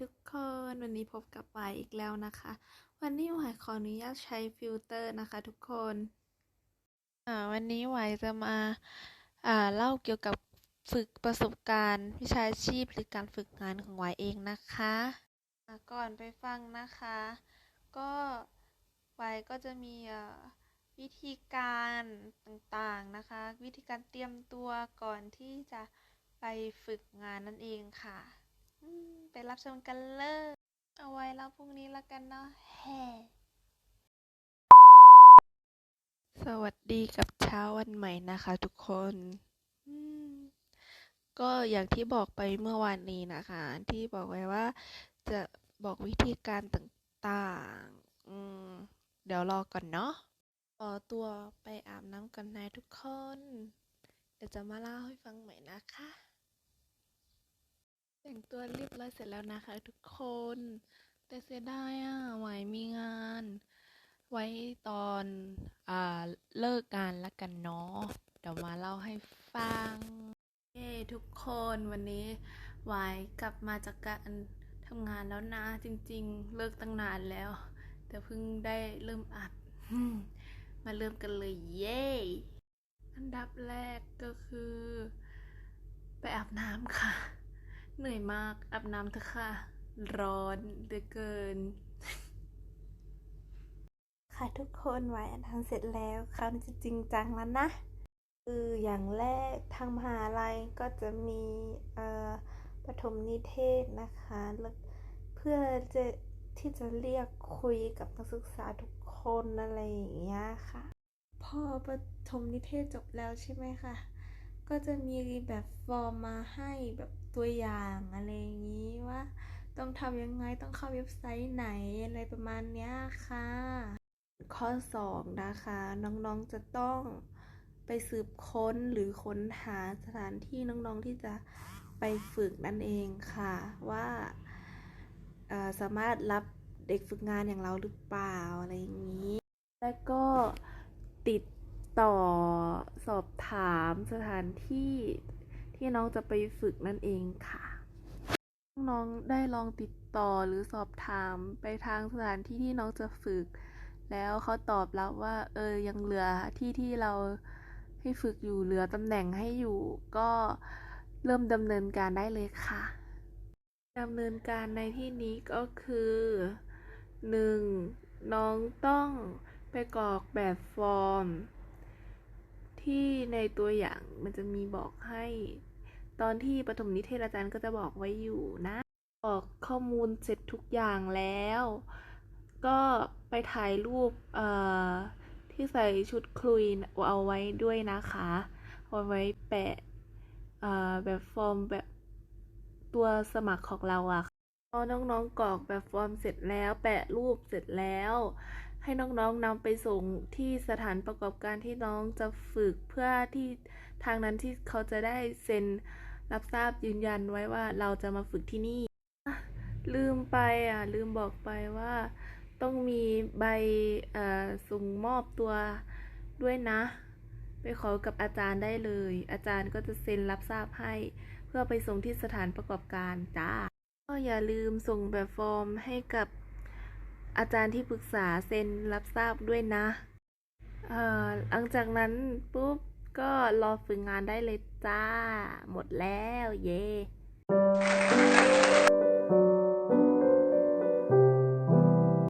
ทุกคนวันนี้พบกับไวอีกแล้วนะคะ วันนี้วายขออนุญาตใช้ฟิลเตอร์นะคะทุกคนอ่าวันนี้วายจะมาอ่าเล่าเกี่ยวกับฝึกประสบการณ์วิชาชีพหรือการฝึกงานของวายเองนะคะก่อนไปฟังนะคะ ก็วายก็จะมีอ่าวิธีการต่างๆนะคะ วิธีการเตรียมตัวก่อนที่จะไปฝึกงานนั่นเองค่ะ ไปรับชมกันเลย เอาไว้แล้วพรุ่งนี้ละกันเนาะแฮ่สวัสดีกับเช้าวันใหม่นะคะทุกคนอืมก็อย่างที่บอกไปเมื่อวานนี้นะคะ ที่บอกไว้ว่าจะบอกวิธีการต่างๆอืมเดี๋ยวรอก่อนเนาะขอตัวไปอาบน้ำกันนะทุกคน เดี๋ยวจะมาเล่าให้ฟังใหม่นะคะ แต่งตัวเรียบร้อยเสร็จแล้วนะคะ ทุกคน แต่เสียดายอะไหวมีงาน ไว้ตอนอ่าเลิกงานละกันเนาะเดี๋ยวมาเล่าให้ฟังเย้ทุกคนวันนี้ไหวกลับมาจากการทำงานแล้วนะ จริง ๆ เลิกตั้งนานแล้ว แต่เพิ่งได้เริ่มอัด มาเริ่มกันเลยเย้อันดับแรกก็คือ ไปอาบน้ำค่ะ เหนื่อยมากอาบน้ำเถอะค่ะ ร้อนเหลือเกิน ค่ะทุกคนไว้อันทำเสร็จแล้วคราวนี้จะจริงจังแล้วนะคืออย่างแรกทางมหาลัยก็จะมีเอ่อปฐมนิเทศนะคะเพื่อจะที่จะเรียกคุยกับนักศึกษาทุกคนอะไรอย่างเงี้ยค่ะ พอปฐมนิเทศจบแล้วใช่ไหมคะ ก็จะมีแบบฟอร์มมาให้แบบตัวอย่างอะไรอย่างนี้ว่า ต้องทำยังไงต้องเข้าเว็บไซต์ไหนอะไรประมาณเนี้ยค่ะ ข้อ 2 นะคะ น้องๆจะต้องไปสืบค้นหรือค้นหาสถานที่น้องๆที่จะไปฝึกนั่นเองค่ะ ว่าสามารถรับเด็กฝึกงานอย่างเราหรือเปล่าอะไรอย่างนี้ แล้วก็ติดต่อ สอบถามสถานที่ที่น้องจะไปฝึกนั่นเองค่ะ น้องได้ลองติดต่อหรือสอบถามไปทางสถานที่ที่น้องจะฝึก แล้วเขาตอบรับว่า เออยังเหลือที่ที่เราให้ฝึกอยู่เหลือตำแหน่งให้อยู่ ก็เริ่มดำเนินการได้เลยค่ะดำเนินการในที่นี้ก็คือหนึ่งน้องต้องไปกรอกแบบฟอร์ม ที่ในตัวอย่างมันจะมีบอกให้ ตอนที่ปฐมนิเทศอาจารย์ก็จะบอกไว้อยู่นะออกข้อมูลเสร็จทุกอย่างแล้ว ก็ไปถ่ายรูปเอ่อที่ใส่ชุดคลุยเอาไว้ด้วยนะคะเอาไว้แปะเอ่อแบบฟอร์มแบบตัวสมัครของเราอะพอน้องๆกรอกแบบฟอร์มเสร็จแล้ว แปะรูปเสร็จแล้ว ให้น้องๆนำไปส่งที่สถานประกอบการที่น้องจะฝึกเพื่อที่ทางนั้นที่เขาจะได้เซ็นรับทราบยืนยันไว้ว่าเราจะมาฝึกที่นี่ ลืมไปอะ ลืมบอกไปว่า ต้องมีใบอ่อส่งมอบตัวด้วยนะ ไปขอกับอาจารย์ได้เลย อาจารย์ก็จะเซ็นรับทราบให้ เพื่อไปส่งที่สถานประกอบการจ้าก็อย่าลืมส่งแบบฟอร์มให้กับ อาจารย์ที่ปรึกษาเซ็นรับทราบด้วยนะ เอ่อหลังจากนั้นปุ๊บก็รอฝึกงานได้เลยจ้า หมดแล้ว เย้